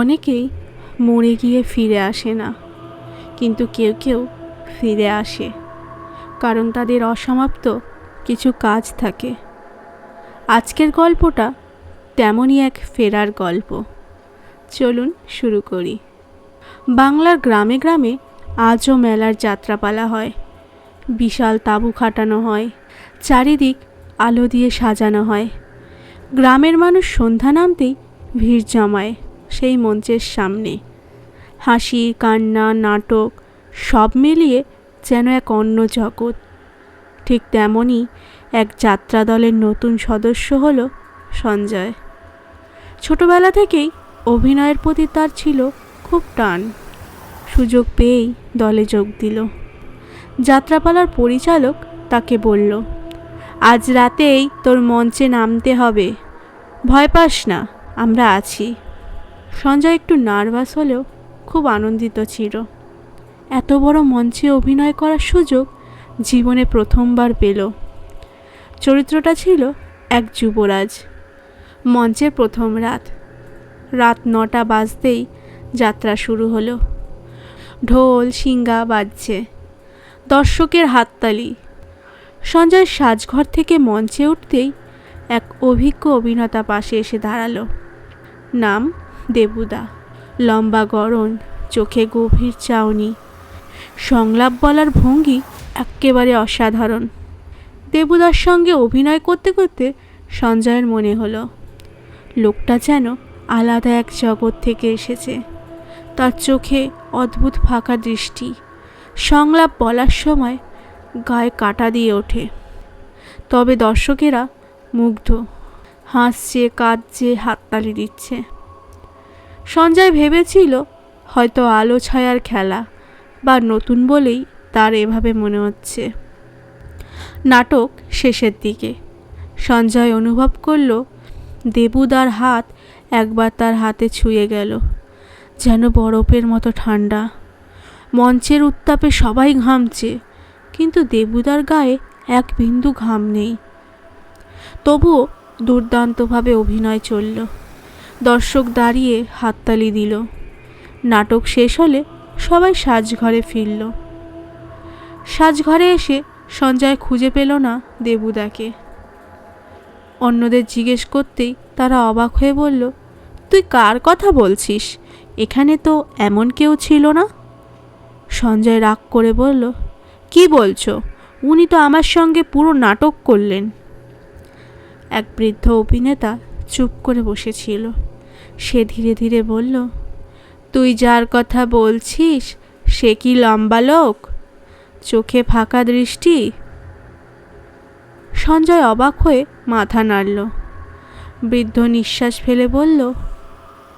অনেকেই মরে গিয়ে ফিরে আসে না, কিন্তু কেউ কেউ ফিরে আসে, কারণ তাদের অসমাপ্ত কিছু কাজ থাকে। আজকের গল্পটা তেমনই এক ফেরার গল্প। চলুন শুরু করি। বাংলার গ্রামে গ্রামে আজও মেলার যাত্রাপালা হয়, বিশাল তাঁবু খাটানো হয়, চারিদিক আলো দিয়ে সাজানো হয়। গ্রামের মানুষ সন্ধ্যা নামতেই ভিড় জমায়। সেই মঞ্চের সামনে। হাসি, কান্না, নাটক সব মিলিয়ে যেন এক অন্য জগৎ। ঠিক তেমনই এক যাত্রা দলের নতুন সদস্য হল সঞ্জয়। ছোটবেলা থেকেই অভিনয়ের প্রতি তার ছিল খুব টান। সুযোগ পেয়েই দলে যোগ দিল। যাত্রাপালার পরিচালক তাকে বলল, আজ রাতেই তোর মঞ্চে নামতে হবে। ভয় পাস না, আমরা আছি। সঞ্জয় একটু নার্ভাস হলেও খুব আনন্দিত ছিল। এত বড় মঞ্চে অভিনয় করার সুযোগ জীবনে প্রথমবার পেল। চরিত্রটা ছিল এক যুবরাজ। মঞ্চের প্রথম রাত। রাত নটা বাজতেই যাত্রা শুরু হলো। ঢোল, সিঙ্গা বাজছে। দর্শকের হাততালি। সঞ্জয় সাজঘর থেকে মঞ্চে উঠতেই এক অভিজ্ঞ অভিনেতা পাশে এসে দাঁড়াল। নাম দেবুদা, লম্বা গড়ন চোখে গভীর চাউনি। সংলাপ বলার ভঙ্গি এক্কেবারে অসাধারণ। দেবুদার সঙ্গে অভিনয় করতে করতে সঞ্জয়ের মনে হলো, লোকটা যেন আলাদা এক জগৎ থেকে এসেছে। তার চোখে অদ্ভুত ফাঁকা দৃষ্টি। সংলাপ বলার সময় গায়ে কাটা দিয়ে ওঠে। তবে দর্শকেরা মুগ্ধ, হাসছে, কাঁদছে, হাততালি দিচ্ছে। সঞ্জয় ভেবেছিল হয়তো আলো ছায়ার খেলা বা নতুন বলেই তার এভাবে মনে হচ্ছে। নাটক শেষের দিকে। সঞ্জয় অনুভব করল দেবুদার হাত একবার তার হাতে ছুঁয়ে গেল, যেন বরফের মতো ঠান্ডা। মঞ্চের উত্তাপে সবাই ঘামছে, কিন্তু দেবুদার গায়ে এক বিন্দু ঘাম নেই। তবুও দুর্দান্তভাবে অভিনয় চলল। দর্শক দাঁড়িয়ে হাততালি দিল। নাটক শেষ হলে সবাই সাজঘরে ফিরল। সাজঘরে এসে সঞ্জয় খুঁজে পেল না দেবুদাকে। অন্যদের জিজ্ঞেস করতেই তারা অবাক হয়ে বলল, তুই কার কথা বলছিস? এখানে তো এমন কেউ ছিল না? সঞ্জয় রাগ করে বলল, কি বলছো? উনি তো আমার সঙ্গে পুরো নাটক করলেন। এক বৃদ্ধ অভিনেতা চুপ করে বসেছিল। সে ধীরে ধীরে বলল, তুই যার কথা বলছিস, সে কি লম্বা লোক? চোখে ফাঁকা দৃষ্টি? সঞ্জয় অবাক হয়ে মাথা নাড়ল। বৃদ্ধ নিঃশ্বাস ফেলে বলল,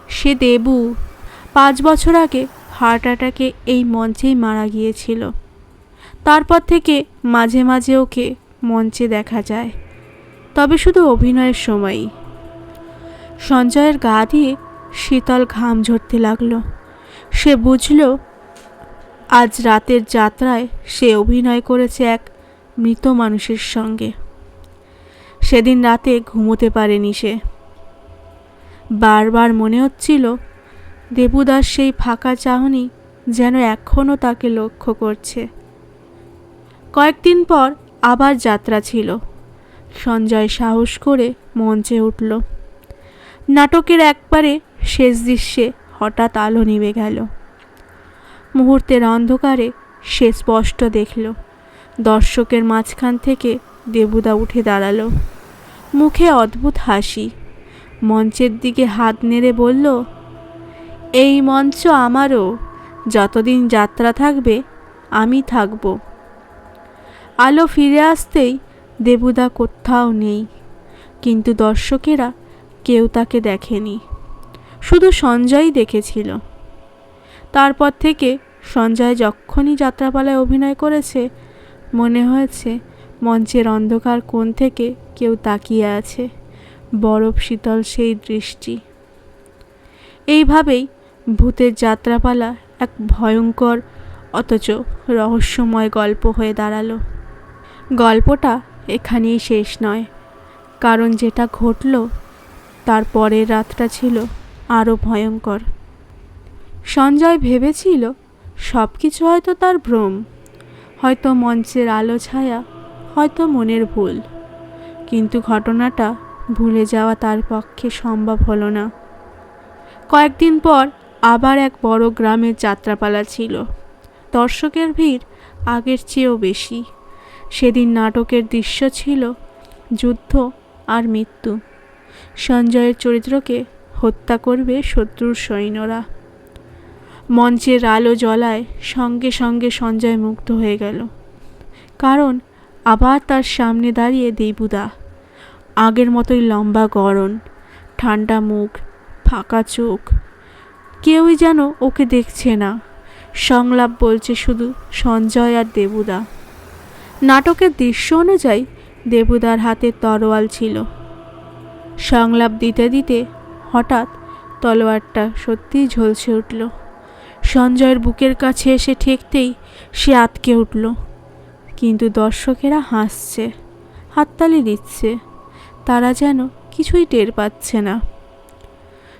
সে দেবু। পাঁচ বছর আগে হার্ট অ্যাটাকে এই মঞ্চেই মারা গিয়েছিল। তারপর থেকে মাঝে মাঝে ওকে মঞ্চে দেখা যায়। তবে শুধু অভিনয়ের সময়ই। সঞ্জয়ের গা দিয়ে শীতল ঘাম ঝরতে লাগল। সে বুঝল, আজ রাতের যাত্রায় সে অভিনয় করেছে এক মৃত মানুষের সঙ্গে। সেদিন রাতে ঘুমোতে পারেনি সে। বারবার মনে হচ্ছিল, দেবুদাস সেই ফাঁকা চাহনি যেন এখনও তাকে লক্ষ্য করছে। কয়েকদিন পর আবার যাত্রা ছিল। সঞ্জয় সাহস করে মঞ্চে উঠল। নাটকের একবারে শেষ দৃশ্যে হঠাৎ আলো নিভে গেল। মুহূর্তের অন্ধকারে সে স্পষ্ট দেখল। দর্শকের মাঝখান থেকে দেবুদা উঠে দাঁড়াল। মুখে অদ্ভুত হাসি। মঞ্চের দিকে হাত নেড়ে বলল, এই মঞ্চ আমারও। যতদিন যাত্রা থাকবে, আমি থাকব। আলো ফিরে আসতেই দেবুদা কোথাও নেই। কিন্তু দর্শকেরা কেউ তাকে দেখেনি। শুধু সঞ্জয়ই দেখেছিল। তারপর থেকে সঞ্জয় যখনই যাত্রাপালায় অভিনয় করেছে, মনে হয়েছে মঞ্চের অন্ধকার কোণ থেকে কেউ তাকিয়ে আছে, বরফ শীতল সেই দৃষ্টি। এইভাবেই ভূতের যাত্রাপালা এক ভয়ঙ্কর, অথচ রহস্যময় গল্প হয়ে দাঁড়াল। গল্পটা এখানেই শেষ নয়, কারণ যেটা ঘটল তার পরের রাতটা ছিল আরও ভয়ঙ্কর। সঞ্জয় ভেবেছিল সব কিছু হয়তো তার ভ্রম, হয়তো মঞ্চের আলো ছায়া, হয়তো মনের ভুল। কিন্তু ঘটনাটা ভুলে যাওয়া তার পক্ষে সম্ভব হলো না। কয়েকদিন পর আবার এক বড় গ্রামের যাত্রাপালা ছিল। দর্শকের ভিড় আগের চেয়েও বেশি। সেদিন নাটকের দৃশ্য ছিল যুদ্ধ আর মৃত্যু। সঞ্জয়ের চরিত্রকে হত্যা করবে শত্রুর সৈন্যরা। মঞ্চের আলো জ্বলায় সঙ্গে সঙ্গে সঞ্জয় মুগ্ধ হয়ে গেল। কারণ আবার তার সামনে দাঁড়িয়ে দেবুদা। আগের মতোই লম্বা গরণ ঠান্ডা মুখ, ফাঁকা চোখ। কেউই যেন ওকে দেখছে না। সংলাপ বলছে শুধু সঞ্জয় আর দেবুদা। নাটকের দৃশ্য অনুযায়ী দেবুদার হাতে তরোয়াল ছিল। সংলাপ দিতে দিতে হঠাৎ তলোয়ারটা সত্যিই ঝলসে উঠল। সঞ্জয়ের বুকের কাছে এসে ঠেকতেই সে আটকে উঠল। কিন্তু দর্শকেরা হাসছে, হাততালি দিচ্ছে, তারা যেন কিছুই টের পাচ্ছে না।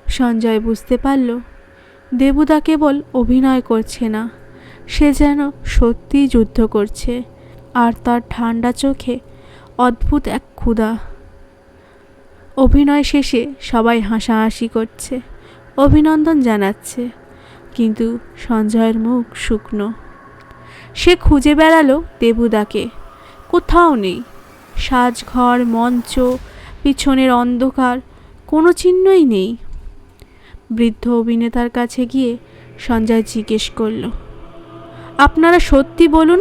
সঞ্জয় বুঝতে পারল, দেবুদা কেবল অভিনয় করছে না, সে যেন সত্যিই যুদ্ধ করছে, আর তার ঠান্ডা চোখে অদ্ভুত এক ক্ষুধা। অভিনয় শেষে সবাই হাসাহাসি করছে, অভিনন্দন জানাচ্ছে, কিন্তু সঞ্জয়ের মুখ শুকনো। সে খুঁজে বেড়ালো দেবুদাকে, কোথাও নেই। সাজঘর, মঞ্চ, পিছনের অন্ধকার, কোনো চিহ্নই নেই। বৃদ্ধ অভিনেতার কাছে গিয়ে সঞ্জয় জিজ্ঞেস করল, আপনারা সত্যি বলুন,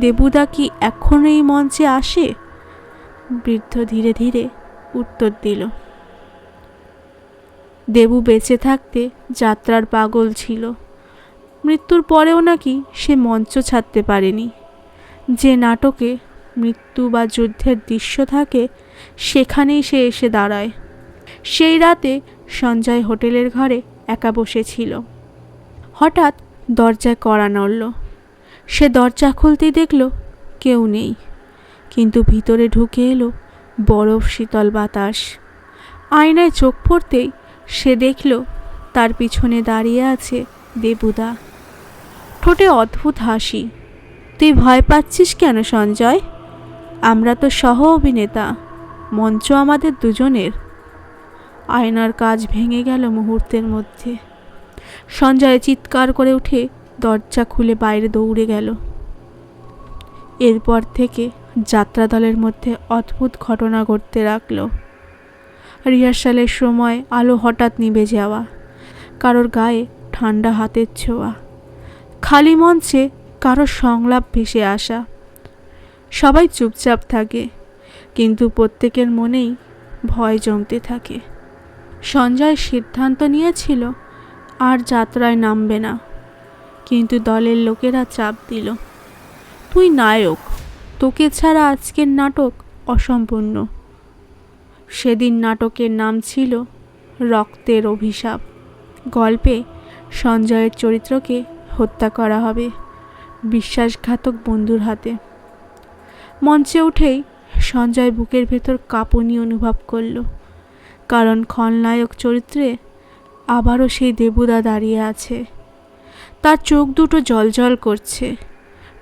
দেবুদা কি এখনও এই মঞ্চে আসে? বৃদ্ধ ধীরে ধীরে উত্তর দিল, দেবু বেঁচে থাকতে যাত্রার পাগল ছিল। মৃত্যুর পরেও নাকি সে মঞ্চ ছাড়তে পারেনি। যে নাটকে মৃত্যু বা যুদ্ধের দৃশ্য থাকে, সেখানেই সে এসে দাঁড়ায়। সেই রাতে সঞ্জয় হোটেলের ঘরে একা বসেছিল হঠাৎ দরজায় কড়া নড়ল। সে দরজা খুলতেই দেখল কেউ নেই। কিন্তু ভিতরে ঢুকে এলো বরফ শীতল বাতাস। আয়নায় চোখ পড়তেই সে দেখল, তার পিছনে দাঁড়িয়ে আছে দেবুদা। ঠোঁটে অদ্ভুত হাসি। তুই ভয় পাচ্ছিস কেন সঞ্জয়? আমরা তো সহ অভিনেতা, মঞ্চ আমাদের দুজনের। আয়নার কাজ ভেঙে গেল মুহূর্তের মধ্যে। সঞ্জয় চিৎকার করে উঠে দরজা খুলে বাইরে দৌড়ে গেল। এরপর থেকে যাত্রা দলের মধ্যে অদ্ভুত ঘটনা ঘটতে রাখল রিহার্সালের সময় আলো হঠাৎ নিভে যাওয়া, কারোর গায়ে ঠান্ডা হাতের ছোঁয়া, খালি মঞ্চে কারোর সংলাপ ভেসে আসা। সবাই চুপচাপ থাকে, কিন্তু প্রত্যেকের মনেই ভয় জমতে থাকে। সঞ্জয় সিদ্ধান্ত নিয়েছিল, আর যাত্রায় নামবে না, কিন্তু দলের লোকেরা চাপ দিল, তুই নায়ক তোকে ছাড়া আজকের নাটক অসম্পূর্ণ। সেদিন নাটকের নাম ছিল রক্তের অভিশাপ। গল্পে সঞ্জয়ের চরিত্রকে হত্যা করা হবে বিশ্বাসঘাতক বন্ধুর হাতে। মঞ্চে উঠেই সঞ্জয় বুকের ভেতর কাঁপুনি অনুভব করল, কারণ খলনায়ক চরিত্রে আবারও সেই দেবুদা দাঁড়িয়ে আছে। তার চোখ দুটো জলজল করছে,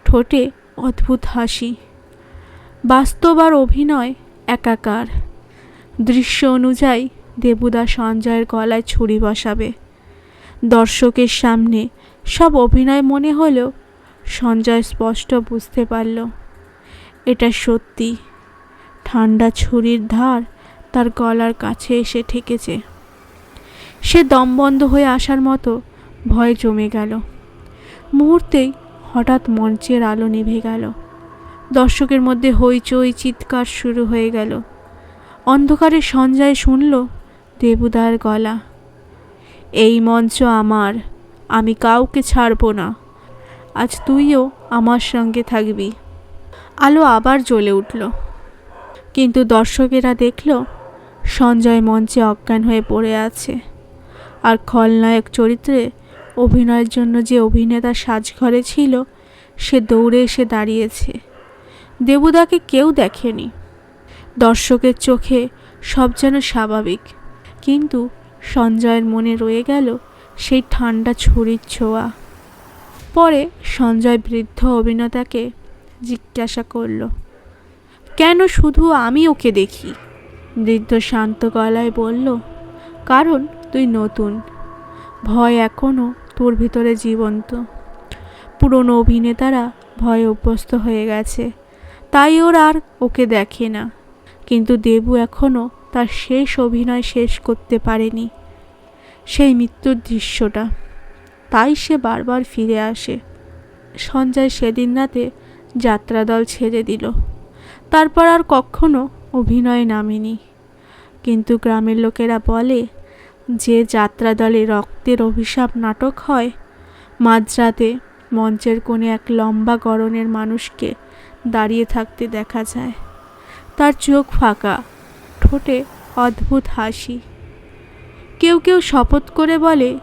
ঠোঁটে অদ্ভুত হাসি। বাস্তব আর অভিনয় একাকার। দৃশ্য অনুযায়ী দেবুদা সঞ্জয়ের গলায় ছুরি বসাবে। দর্শকের সামনে সব অভিনয় মনে হলেও সঞ্জয় স্পষ্ট বুঝতে পারল, এটা সত্যি। ঠান্ডা ছুরির ধার তার গলার কাছে এসে ঠেকেছে। সে দমবন্ধ হয়ে আসার মতো ভয় জমে গেল। মুহূর্তেই হঠাৎ মঞ্চের আলো নিভে গেল। দর্শকের মধ্যে হইচই, চিৎকার শুরু হয়ে গেল। অন্ধকারে সঞ্জয় শুনল, দেবুদার গলা, এই মঞ্চ আমার, আমি কাউকে ছাড়ব না। আজ তুইও আমার সঙ্গে থাকবি। আলো আবার জ্বলে উঠল। কিন্তু দর্শকেরা দেখল, সঞ্জয় মঞ্চে অজ্ঞান হয়ে পড়ে আছে। আর খলনায়ক চরিত্রে অভিনয়ের জন্য যে অভিনেতা সাজঘরে ছিল, সে দৌড়ে এসে দাঁড়িয়েছে। দেবুদাকে কেউ দেখেনি। দর্শকের চোখে সব যেন স্বাভাবিক। কিন্তু সঞ্জয়ের মনে রয়ে গেল সেই ঠান্ডা ছুরির ছোঁয়া। পরে সঞ্জয় বৃদ্ধ অভিনেতাকে জিজ্ঞাসা করল, কেন শুধু আমি ওকে দেখি? বৃদ্ধ শান্ত গলায় বলল, কারণ তুই নতুন। ভয় এখনও তোর ভিতরে জীবন্ত। পুরনো অভিনেতারা ভয়ে অভ্যস্ত হয়ে গেছে। তাই ওর আর ওকে দেখে না। কিন্তু দেবু এখনও তার শেষ অভিনয় শেষ করতে পারেনি। সেই মৃত্যুর দৃশ্যটা। তাই সে বারবার ফিরে আসে। সঞ্জয় সেদিন রাতে যাত্রাদল ছেড়ে দিল। তারপর আর কখনো অভিনয় নামেনি। কিন্তু গ্রামের লোকেরা বলে, যে যাত্রাদলে রক্তের অভিশাপ নাটক হয়, মাঝরাতে মঞ্চের কোণে এক লম্বা গরনের মানুষকে দাঁড়িয়ে থাকতে দেখা যায়। তার চোখ ফাঁকা, ঠোঁটে অদ্ভুত হাসি। কেউ কেউ শপথ করে বলে,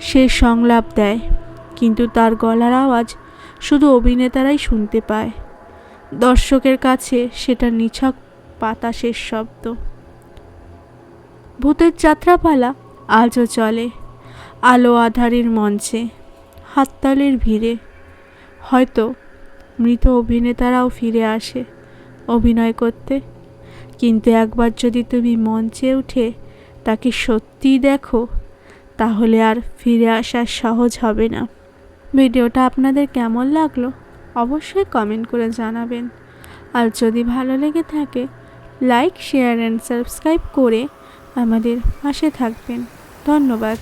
সে সংলাপ দেয়, কিন্তু তার গলার আওয়াজ শুধু অভিনেতারাই শুনতে পায়। দর্শকের কাছে সেটা নিছক বাতাসের শব্দ। ভূতের যাত্রাপালা আজও চলে, আলো আধারের মঞ্চে, হাততালির ভিড়ে। হয়তো মৃত অভিনেতারাও ফিরে আসে অভিনয় করতে। কিন্তু একবার যদি তুমি মঞ্চে উঠে তাকে সত্যিই দেখো, তাহলে আর ফিরে আসা সহজ হবে না। ভিডিওটা আপনাদের কেমন লাগল অবশ্যই কমেন্ট করে জানাবেন। আর যদি ভালো লেগে থাকে, লাইক, শেয়ার অ্যান্ড সাবস্ক্রাইব করে আমাদের পাশে থাকবেন। ধন্যবাদ।